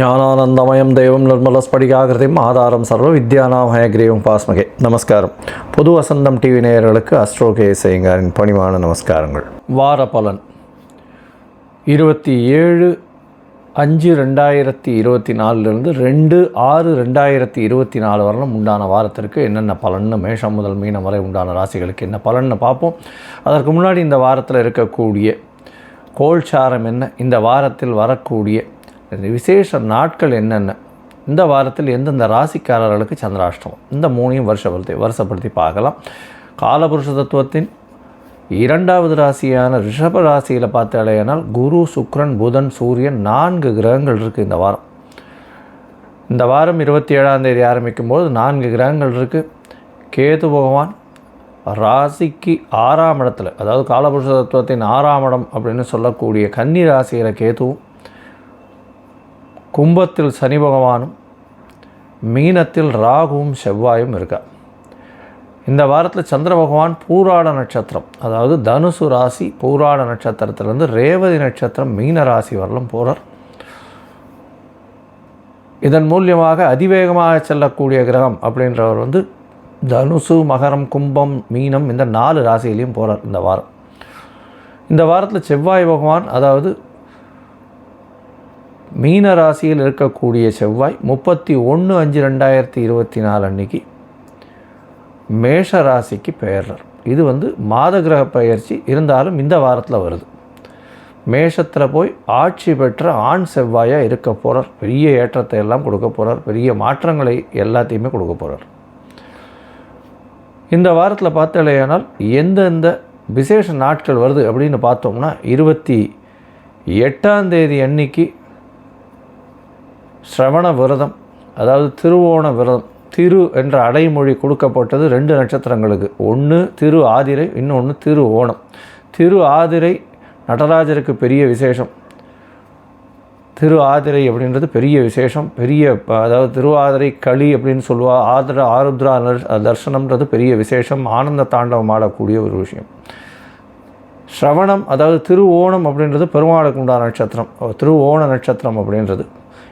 ஞானானந்தமயம் தெய்வம் நிர்மலஸ்படிகாகிருதியும் ஆதாரம் சர்வ வித்யானாமய கிரீவம் பாஸ்மகே. நமஸ்காரம். புது வசந்தம் டிவி நேயர்களுக்கு அஸ்ட்ரோ கே செய்யுங்காரின் பணிவான நமஸ்காரங்கள். வார பலன். இருபத்தி ஏழு அஞ்சு ரெண்டாயிரத்தி இருபத்தி நாலுலேருந்து ரெண்டு ஆறு ரெண்டாயிரத்தி இருபத்தி நாலு வரலும் உண்டான வாரத்திற்கு என்னென்ன பலன்னு மேஷம் முதல் மீனம் வரை உண்டான ராசிகளுக்கு என்ன பலன்னு பார்ப்போம். அதற்கு முன்னாடி இந்த வாரத்தில் இருக்கக்கூடிய கோல்சாரம் என்ன? இந்த வாரத்தில் வரக்கூடிய விசேஷ நாட்கள் என்னென்ன? இந்த வாரத்தில் எந்தெந்த ராசிக்காரர்களுக்கு சந்திராஷ்டமம்? இந்த மூணையும் வருஷப்படுத்தி வருஷப்படுத்தி பார்க்கலாம். காலபுருஷ தத்துவத்தின் இரண்டாவது ராசியான ரிஷப ராசியில் பார்த்தாலேனால் குரு சுக்ரன் புதன் சூரியன் நான்கு கிரகங்கள் இருக்குது இந்த வாரம். இந்த வாரம் இருபத்தி ஏழாம் தேதி ஆரம்பிக்கும் போது நான்கு கிரகங்கள் இருக்குது கேது பகவான் ராசிக்கு ஆறாம் இடத்துல அதாவது காலபுருஷ தத்துவத்தின் ஆறாம் இடம் அப்படின்னு சொல்லக்கூடிய கன்னி ராசியில் கேதுவும் கும்பத்தில் சனி பகவானும் மீனத்தில் ராகுவும் செவ்வாயும் இருக்கா. இந்த வாரத்தில் சந்திர பகவான் பூராட நட்சத்திரம் அதாவது தனுசு ராசி பூராட நட்சத்திரத்திலேருந்து ரேவதி நட்சத்திரம் மீன ராசி வரலும் போகிறார் இதன் மூலியமாக அதிவேகமாக செல்லக்கூடிய கிரகம் அப்படின்றவர் வந்து தனுசு மகரம் கும்பம் மீனம் இந்த நாலு ராசியிலையும் போகிறார் இந்த வாரம். இந்த வாரத்தில் செவ்வாய் பகவான் அதாவது மீன ராசியில் இருக்கக்கூடிய செவ்வாய் முப்பத்தி ஒன்று அஞ்சு ரெண்டாயிரத்தி இருபத்தி நாலு அன்னைக்கு மேஷ ராசிக்கு பெயர்றார். இது வந்து மாத கிரக பயிற்சி இருந்தாலும் இந்த வாரத்தில் வருது. மேஷத்தில் போய் ஆட்சி பெற்ற ஆண் செவ்வாயாக இருக்க போகிறார் பெரிய ஏற்றத்தை எல்லாம் கொடுக்க போகிறார் பெரிய மாற்றங்களை எல்லாத்தையுமே கொடுக்க போகிறார் இந்த வாரத்தில் பார்த்தாலேயானால் எந்தெந்த விசேஷ நாட்கள் வருது அப்படின்னு பார்த்தோம்னா இருபத்தி எட்டாம் தேதி அன்னைக்கு ஸ்ரவண விரதம் அதாவது திருவோண விரதம் திரு என்ற அடைமொழி கொடுக்கப்பட்டது ரெண்டு நட்சத்திரங்களுக்கு. ஒன்று திரு ஆதிரை இன்னொன்று திரு ஓணம். திரு ஆதிரை நடராஜருக்கு பெரிய விசேஷம். திரு ஆதிரை அப்படின்றது பெரிய விசேஷம். பெரிய அதாவது திருவாதிரை களி அப்படின்னு சொல்லுவா ஆதிர ஆருத்ரா தர்சனம்ன்றது பெரிய விசேஷம். ஆனந்த தாண்டவம் ஆடக்கூடிய ஒரு விஷயம். ஸ்ரவணம் அதாவது திரு ஓணம் அப்படின்றது பெருமாளுக்கு உண்டான நட்சத்திரம். திரு ஓண நட்சத்திரம் அப்படின்றது.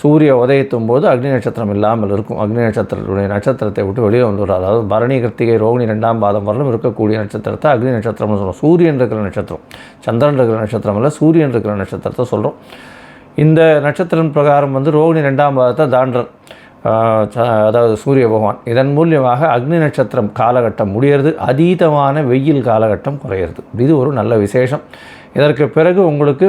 சூரிய உதயத்தும் போது அக்னி நட்சத்திரம் இல்லாமல் இருக்கும். அக்னி நட்சத்திரத்துடைய நட்சத்திரத்தை விட்டு வெளியே வந்துடும் அதாவது பரணி கிருத்திகை ரோகிணி ரெண்டாம் பாதம் வரலும் இருக்கக்கூடிய நட்சத்திரத்தை அக்னி நட்சத்திரம்னு சொல்கிறோம் சூரியன் இருக்கிற நட்சத்திரம் சந்திரன் இருக்கிற நட்சத்திரம் இல்லை சூரியன் இருக்கிற நட்சத்திரத்தை சொல்கிறோம் இந்த நட்சத்திரம் பிரகாரம் வந்து ரோகிணி ரெண்டாம் பாதத்தை தாண்டர் அதாவது சூரிய பகவான். இதன் மூலியமாக அக்னி நட்சத்திரம் காலகட்டம் முடியறது அதீதமான வெயில் காலகட்டம் குறையிறது. இது ஒரு நல்ல விசேஷம். இதற்கு பிறகு உங்களுக்கு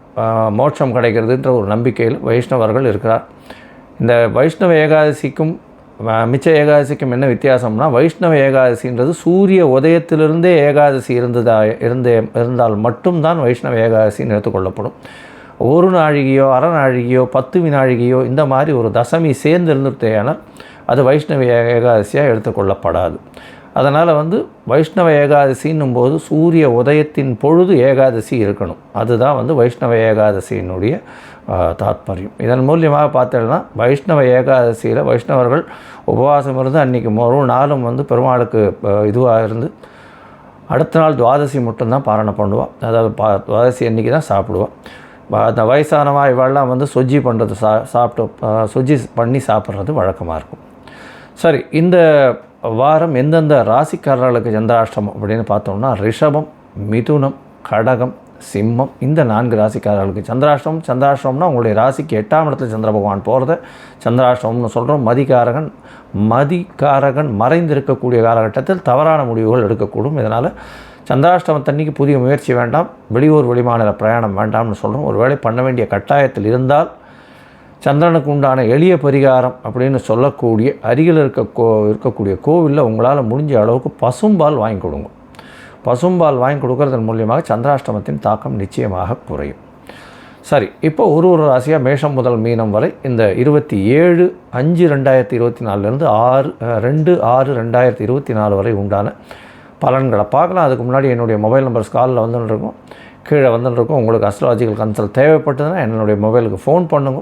மோட்சம் கிடைக்கிறதுன்ற ஒரு நம்பிக்கையில் வைஷ்ணவர்கள் இருக்கிறார். இந்த வைஷ்ணவ ஏகாதசிக்கும் மிச்ச ஏகாதசிக்கும் என்ன வித்தியாசம்னா வைஷ்ணவ ஏகாதசின்றது சூரிய உதயத்திலிருந்தே ஏகாதசி இருந்ததா இருந்தே இருந்தால் மட்டும்தான் வைஷ்ணவ ஏகாதசின்னு எடுத்துக்கொள்ளப்படும் ஒரு நாழிகையோ அரை நாழிகையோ பத்து வினாழிகையோ இந்த மாதிரி ஒரு தசமி சேர்ந்து இருந்துட்டேனால் அது வைஷ்ணவ ஏகாதசியாக எடுத்துக்கொள்ளப்படாது அதனால் வந்து வைஷ்ணவ ஏகாதசின்னும் போது சூரிய உதயத்தின் பொழுது ஏகாதசி இருக்கணும். அதுதான் வந்து வைஷ்ணவ ஏகாதசியினுடைய தாத்பரியம். இதன் மூலியமாக பார்த்தோம்னா வைஷ்ணவ ஏகாதசியில் வைஷ்ணவர்கள் உபவாசம் இருந்து அன்றைக்கி ஒரு நாளும் வந்து பெருமாளுக்கு இதுவாக இருந்து அடுத்த நாள் துவாதசி மட்டும்தான் பாரணை பண்ணுவாள் அதாவது பா துவாதசி அன்றைக்கி தான் சாப்பிடுவாள் அந்த வயசானவா இவெல்லாம் வந்து சொஜ்ஜி பண்ணுறது சா சாப்பிட்டு அஹ், சொஜ்ஜி பண்ணி சாப்பிட்றது வழக்கமாக இருக்கும். சரி இந்த வாரம் எந்தெந்த ராசிக்காரர்களுக்கு சந்திராஷ்டமம் அப்படின்னு பார்த்தோம்னா ரிஷபம் மிதுனம் கடகம் சிம்மம் இந்த நான்கு ராசிக்காரர்களுக்கு சந்திராஷ்டமம். சந்திராஷ்டமம்னா உங்களுடைய ராசிக்கு எட்டாம் இடத்துல சந்திர பகவான் போகிறத சந்திராஷ்டமம்னு சொல்கிறோம் மதிகாரகன் மதிகாரகன் மறைந்திருக்கக்கூடிய காலகட்டத்தில் தவறான முடிவுகள் எடுக்கக்கூடும். இதனால் சந்திராஷ்டமத்தன்னைக்கு புதிய முயற்சி வேண்டாம். வெளியூர் வெளிமாநில பிரயாணம் வேண்டாம்னு சொல்கிறோம் ஒருவேளை பண்ண வேண்டிய கட்டாயத்தில் இருந்தால் சந்திரனுக்கு உண்டான எளிய பரிகாரம் அப்படின்னு சொல்லக்கூடிய அருகில் இருக்க கோ இருக்கக்கூடிய கோவிலில் உங்களால் முடிஞ்ச அளவுக்கு பசும்பால் வாங்கி கொடுங்க. பசும்பால் வாங்கி கொடுக்கறதன் மூலியமாக சந்திராஷ்டமத்தின் தாக்கம் நிச்சயமாக குறையும். சரி இப்போ ஒரு ஒரு ராசியாக மேஷம் முதல் மீனம் வரை இந்த இருபத்தி ஏழு அஞ்சு ரெண்டாயிரத்தி இருபத்தி நாலுலேருந்து ஆறு ரெண்டு ஆறு ரெண்டாயிரத்தி இருபத்தி நாலு வரை உண்டான பலன்களை பார்க்கலாம். அதுக்கு முன்னாடி என்னுடைய மொபைல் நம்பர்ஸ் காலில் வந்துன்னு இருக்கும் கீழே வந்துன்னு இருக்கும். உங்களுக்கு அஸ்ட்ராலஜிக்கல் கன்சல்ட் தேவைப்பட்டதுன்னா என்னுடைய மொபைலுக்கு ஃபோன் பண்ணுங்க.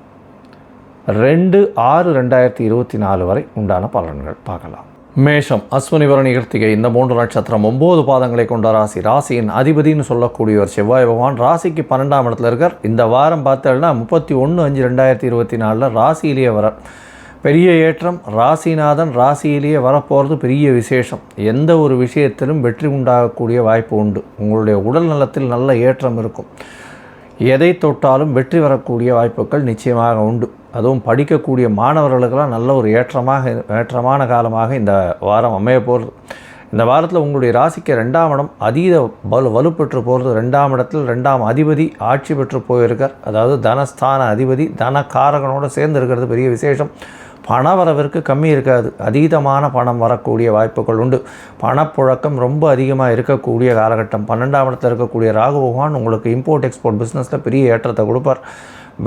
ரெண்டு ஆறு ரெண்டாயிரத்தி இருபத்தி நாலு வரை உண்டான பலன்கள் பார்க்கலாம். மேஷம் அஸ்வினி பரணி கிருத்திகை இந்த மூன்று நட்சத்திரம் ஒம்பது பாதங்களை கொண்ட ராசி. ராசியின் அதிபதினு சொல்லக்கூடியவர் செவ்வாய் பகவான். ராசிக்கு பன்னெண்டாம் இடத்துல இருக்கார். இந்த வாரம் பார்த்தோம்னா முப்பத்தி ஒன்று அஞ்சு ரெண்டாயிரத்தி இருபத்தி நாலில் ராசியிலேயே வரார். பெரிய ஏற்றம் ராசிநாதன் ராசியிலேயே வரப்போகிறது பெரிய விசேஷம். எந்த ஒரு விஷயத்திலும் வெற்றி உண்டாகக்கூடிய வாய்ப்பு உண்டு. உங்களுடைய உடல் நலத்தில் நல்ல ஏற்றம் இருக்கும். எதை தொட்டாலும் வெற்றி வரக்கூடிய வாய்ப்புகள் நிச்சயமாக உண்டு. அதுவும் படிக்கக்கூடிய மாணவர்களுக்கெல்லாம் நல்ல ஒரு ஏற்றமாக ஏற்றமான காலமாக இந்த வாரம் அமைய போகிறது இந்த வாரத்தில் உங்களுடைய ராசிக்கு ரெண்டாம் இடம் அதீத வலு வலுப்பெற்று போகிறது ரெண்டாம் இடத்தில் ரெண்டாம் அதிபதி ஆட்சி பெற்று போயிருக்கார். அதாவது தனஸ்தான அதிபதி தனக்காரகனோடு சேர்ந்து இருக்கிறது பெரிய விசேஷம். பணவரவிற்கு கம்மி இருக்காது. அதீதமான பணம் வரக்கூடிய வாய்ப்புகள் உண்டு. பணப்புழக்கம் ரொம்ப அதிகமாக இருக்கக்கூடிய காலகட்டம். பன்னெண்டாம் இடத்தில் இருக்கக்கூடிய ராகு பகவான் உங்களுக்கு இம்போர்ட் எக்ஸ்போர்ட் பிஸ்னஸில் பெரிய ஏற்றத்தை கொடுப்பார்.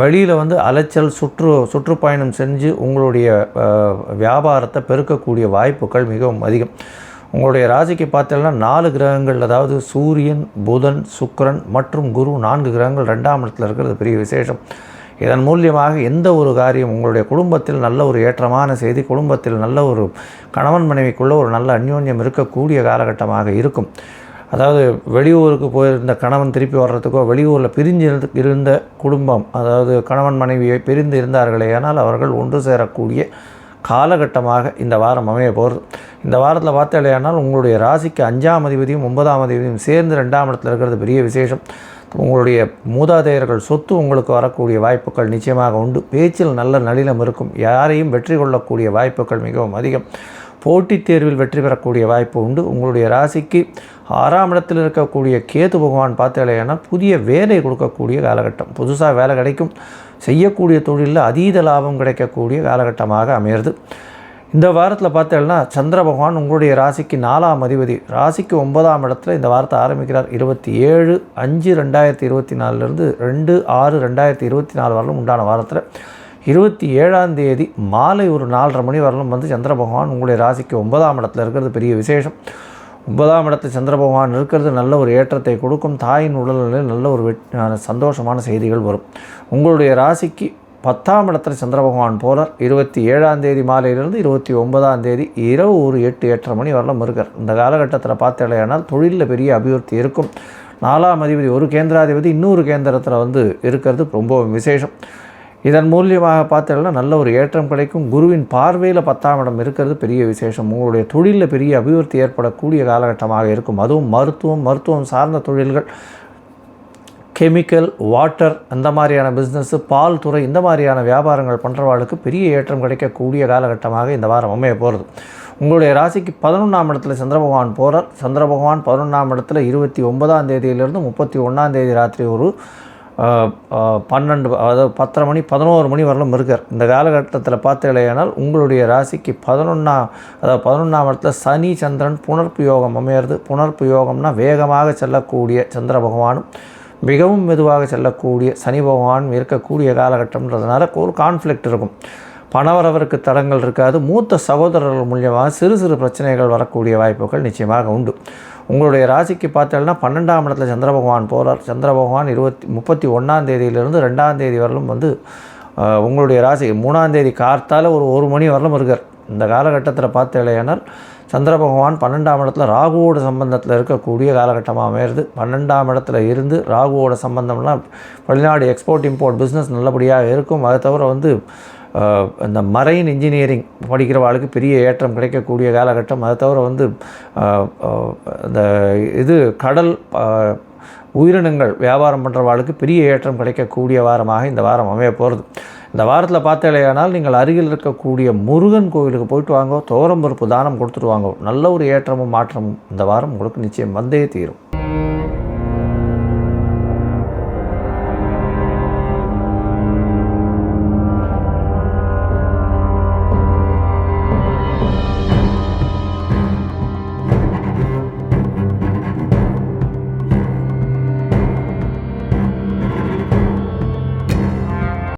வெளியில் வந்து அலைச்சல் சுற்று சுற்றுப்பயணம் செஞ்சு உங்களுடைய வியாபாரத்தை பெருக்கக்கூடிய வாய்ப்புகள் மிகவும் அதிகம். உங்களுடைய ராசிக்கு பார்த்தீங்கன்னா நாலு கிரகங்கள் அதாவது சூரியன் புதன் சுக்கரன் மற்றும் குரு நான்கு கிரகங்கள் ரெண்டாம் இடத்துல இருக்கிறது பெரிய விசேஷம். இதன் மூலியமாக எந்த ஒரு காரியம் உங்களுடைய குடும்பத்தில் நல்ல ஒரு ஏற்றமான செய்தி குடும்பத்தில் நல்ல ஒரு கணவன் மனைவிக்குள்ள ஒரு நல்ல அந்யோன்யம் இருக்கக்கூடிய காலகட்டமாக இருக்கும். அதாவது வெளியூருக்கு போயிருந்த கணவன் திருப்பி வர்றதுக்கோ வெளியூரில் பிரிஞ்சு இருந்து- இருந்த குடும்பம் அதாவது கணவன் மனைவியை பிரிந்து இருந்தார்களே ஆனால் அவர்கள் ஒன்று சேரக்கூடிய காலகட்டமாக இந்த வாரம் அமைய போகிறது இந்த வாரத்தில் பார்த்தாலேயானால் உங்களுடைய ராசிக்கு அஞ்சாம் அதிபதியும் ஒன்பதாம் அதிபதியும் சேர்ந்து ரெண்டாம் இடத்துல இருக்கிறது பெரிய விசேஷம். உங்களுடைய மூதாதையர்கள் சொத்து உங்களுக்கு வரக்கூடிய வாய்ப்புகள் நிச்சயமாக உண்டு. பேச்சில் நல்ல நளினம் இருக்கும். யாரையும் வெற்றி கொள்ளக்கூடிய வாய்ப்புகள் மிகவும் அதிகம். போட்டித் தேர்வில் வெற்றி பெறக்கூடிய வாய்ப்பு உண்டு. உங்களுடைய ராசிக்கு ஆறாம் இடத்தில் இருக்கக்கூடிய கேது பகவான் பார்த்தாலேனா புதிய வேலை கொடுக்கக்கூடிய காலகட்டம். புதுசாக வேலை கிடைக்கும். செய்யக்கூடிய தொழிலில் அதீத லாபம் கிடைக்கக்கூடிய காலகட்டமாக அமையிறது. இந்த வாரத்தில் பார்த்தேன்னா சந்திர பகவான் உங்களுடைய ராசிக்கு நாலாம் அதிபதி. ராசிக்கு ஒன்பதாம் இடத்துல இந்த வாரத்தை ஆரம்பிக்கிறார். இருபத்தி ஏழு அஞ்சு ரெண்டாயிரத்தி இருபத்தி நாலுலேருந்து ரெண்டு ஆறு ரெண்டாயிரத்தி இருபத்தி நாலு வரலும் உண்டான வாரத்தில். இருபத்தி ஏழாம் தேதி மாலை ஒரு நாலரை மணி வரலும் வந்து சந்திர பகவான் உங்களுடைய ராசிக்கு ஒன்பதாம் இடத்துல இருக்கிறது பெரிய விசேஷம். ஒன்பதாம் இடத்துல சந்திர பகவான் இருக்கிறது நல்ல ஒரு ஏற்றத்தை கொடுக்கும். தாயின் உடல்நிலையில் நல்ல ஒரு சந்தோஷமான செய்திகள் வரும். உங்களுடைய ராசிக்கு பத்தாம் இடத்துல சந்திர பகவான் போகிறார் இருபத்தி ஏழாம் தேதி மாலையிலிருந்து இருபத்தி ஒன்பதாம் தேதி இரவு ஒரு எட்டு எட்டரை மணி வரலாம் இருக்கார். இந்த காலகட்டத்தில் பார்த்தலையானால் தொழிலில் பெரிய அபிவிருத்தி இருக்கும். நாலாம் அதிபதி ஒரு கேந்திராதிபதி இன்னொரு கேந்திரத்தில் வந்து இருக்கிறது ரொம்ப விசேஷம். இதன் மூலியமாக பார்த்தீங்கன்னா நல்ல ஒரு ஏற்றம் கிடைக்கும். குருவின் பார்வையில் பத்தாம் இடம் இருக்கிறது பெரிய விசேஷம். உங்களுடைய தொழிலில் பெரிய அபிவிருத்தி ஏற்படக்கூடிய காலகட்டமாக இருக்கும். அதுவும் மருத்துவம் மருத்துவம் சார்ந்த தொழில்கள். கெமிக்கல் வாட்டர் அந்த மாதிரியான பிஸ்னஸ்ஸு பால் துறை இந்த மாதிரியான வியாபாரங்கள் பண்ணுறவாளுக்கு பெரிய ஏற்றம் கிடைக்கக்கூடிய காலகட்டமாக இந்த வாரம் அமைய போகிறது உங்களுடைய ராசிக்கு பதினொன்றாம் இடத்துல சந்திர பகவான் போகிறார் சந்திர பகவான் பதினொன்றாம் இடத்துல இருபத்தி ஒன்பதாம் தேதியிலிருந்து முப்பத்தி ஒன்றாம் தேதி ராத்திரி ஒரு பன்னெண்டு அதாவது பத்தரை மணி பதினோரு மணி வரலும் இருக்கார் இந்த காலகட்டத்தில் பார்த்தீங்களேனால் உங்களுடைய ராசிக்கு பதினொன்றாம் அதாவது பதினொன்றாம் இடத்துல சனி சந்திரன் புனர்ப்பு யோகம் அமையிறது. புனர்ப்பு யோகம்னா வேகமாக செல்லக்கூடிய சந்திர பகவானும் மிகவும் மெதுவாக செல்லக்கூடிய சனி பகவான் இருக்கக்கூடிய காலகட்டம்ன்றதுனால ஒரு கான்ஃப்ளிக்ட் இருக்கும். பணவரவருக்கு தடங்கள் இருக்காது. மூத்த சகோதரர்கள் மூலியமாக சிறு சிறு பிரச்சனைகள் வரக்கூடிய வாய்ப்புகள் நிச்சயமாக உண்டு. உங்களுடைய ராசிக்கு பார்த்தோம்னா பன்னெண்டாம் இடத்துல சந்திர பகவான் போகிறார் சந்திர பகவான் இருபத்தி முப்பத்தி ஒன்றாம் தேதியிலிருந்து ரெண்டாம் தேதி வரலும் வந்து உங்களுடைய ராசி மூணாம் தேதி கார்த்தால ஒரு ஒரு மணி வரலும் இருக்கார். இந்த காலகட்டத்தில் பார்த்தீங்களேனால் சந்திர பகவான் பன்னெண்டாம் இடத்துல ராகுவோட சம்பந்தத்தில் இருக்கக்கூடிய காலகட்டமாக அமையிறது. பன்னெண்டாம் இடத்துல இருந்து ராகுவோட சம்பந்தம்லாம் வெளிநாடு எக்ஸ்போர்ட் இம்போர்ட் பிஸ்னஸ் நல்லபடியாக இருக்கும். அதை தவிர வந்து இந்த மரைன் இன்ஜினியரிங் படிக்கிறவாளுக்கு பெரிய ஏற்றம் கிடைக்கக்கூடிய காலகட்டம். அதை தவிர வந்து இந்த இது கடல் உயிரினங்கள் வியாபாரம் பண்ணுறவாளுக்கு பெரிய ஏற்றம் கிடைக்கக்கூடிய வாரமாக இந்த வாரம் அமைய போகிறது இந்த வாரத்தில் பார்த்தேலையானால் நீங்கள் அருகில் இருக்கக்கூடிய முருகன் கோவிலுக்கு போயிட்டு வாங்க துவரம் பருப்பு தானம் கொடுத்துட்டு வாங்க. நல்ல ஒரு ஏற்றமும் மாற்றமும் இந்த வாரம் உங்களுக்கு நிச்சயம் வந்தே தீரும்.